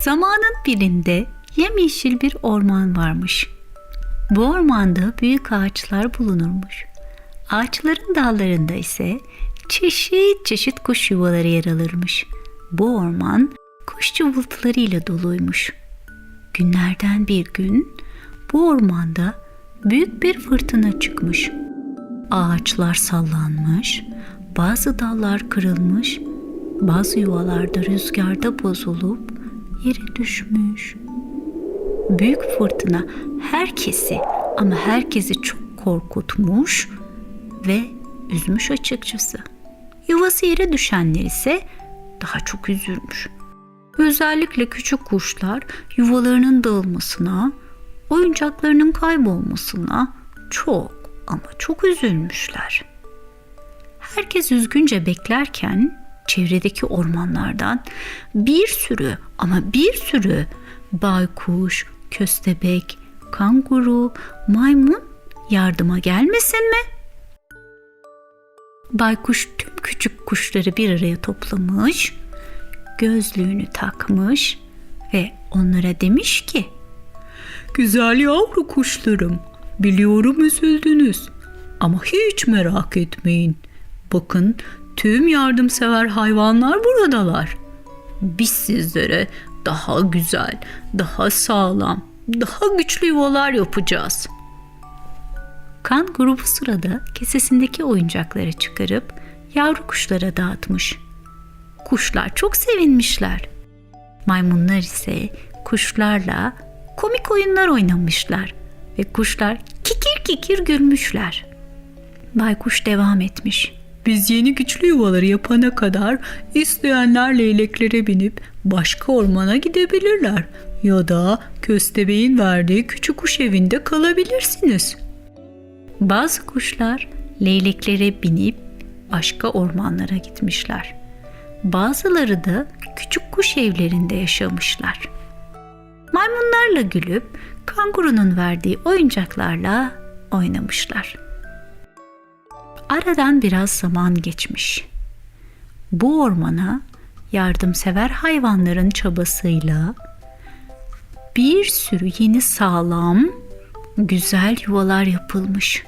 Zamanın birinde yemyeşil bir orman varmış. Bu ormanda büyük ağaçlar bulunurmuş. Ağaçların dallarında ise çeşit çeşit kuş yuvaları yer alırmış. Bu orman kuş cıvıltılarıyla doluymuş. Günlerden bir gün bu ormanda büyük bir fırtına çıkmış. Ağaçlar sallanmış, bazı dallar kırılmış, bazı yuvalarda rüzgarda bozulup yere düşmüş. Büyük fırtına herkesi ama herkesi çok korkutmuş ve üzmüş açıkçası. Yuvası yere düşenler ise daha çok üzülmüş. Özellikle küçük kuşlar yuvalarının dağılmasına, oyuncaklarının kaybolmasına çok ama çok üzülmüşler. Herkes üzgünce beklerken çevredeki ormanlardan bir sürü ama bir sürü baykuş, köstebek, kanguru, maymun yardıma gelmesin mi? Baykuş tüm küçük kuşları bir araya toplamış, gözlüğünü takmış ve onlara demiş ki Güzel yavru kuşlarım, biliyorum üzüldünüz ama hiç merak etmeyin. Bakın tüm yardımsever hayvanlar buradalar. Biz sizlere daha güzel, daha sağlam, daha güçlü yuvalar yapacağız. Kan grubu sırada kesesindeki oyuncakları çıkarıp yavru kuşlara dağıtmış. Kuşlar çok sevinmişler. Maymunlar ise kuşlarla komik oyunlar oynamışlar ve kuşlar kikir kikir gülmüşler. Baykuş devam etmiş. Biz yeni güçlü yuvaları yapana kadar isteyenler leyleklere binip başka ormana gidebilirler ya da köstebeğin verdiği küçük kuş evinde kalabilirsiniz. Bazı kuşlar leyleklere binip başka ormanlara gitmişler. Bazıları da küçük kuş evlerinde yaşamışlar. Maymunlarla gülüp kangurunun verdiği oyuncaklarla oynamışlar. Aradan biraz zaman geçmiş. Bu ormana yardımsever hayvanların çabasıyla bir sürü yeni sağlam, güzel yuvalar yapılmış.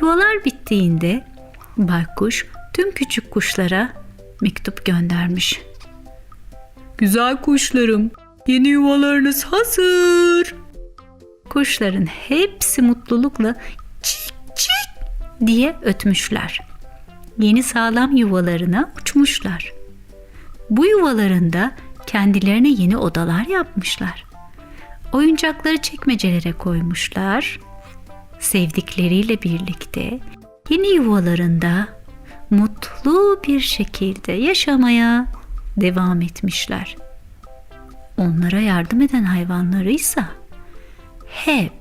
Yuvalar bittiğinde baykuş tüm küçük kuşlara mektup göndermiş. Güzel kuşlarım, yeni yuvalarınız hazır. Kuşların hepsi mutlulukla çik çik diye ötmüşler. Yeni sağlam yuvalarına uçmuşlar. Bu yuvalarında kendilerine yeni odalar yapmışlar. Oyuncakları çekmecelere koymuşlar. Sevdikleriyle birlikte yeni yuvalarında mutlu bir şekilde yaşamaya devam etmişler. Onlara yardım eden hayvanları ise hep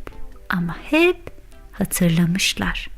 ama hep hatırlamışlar.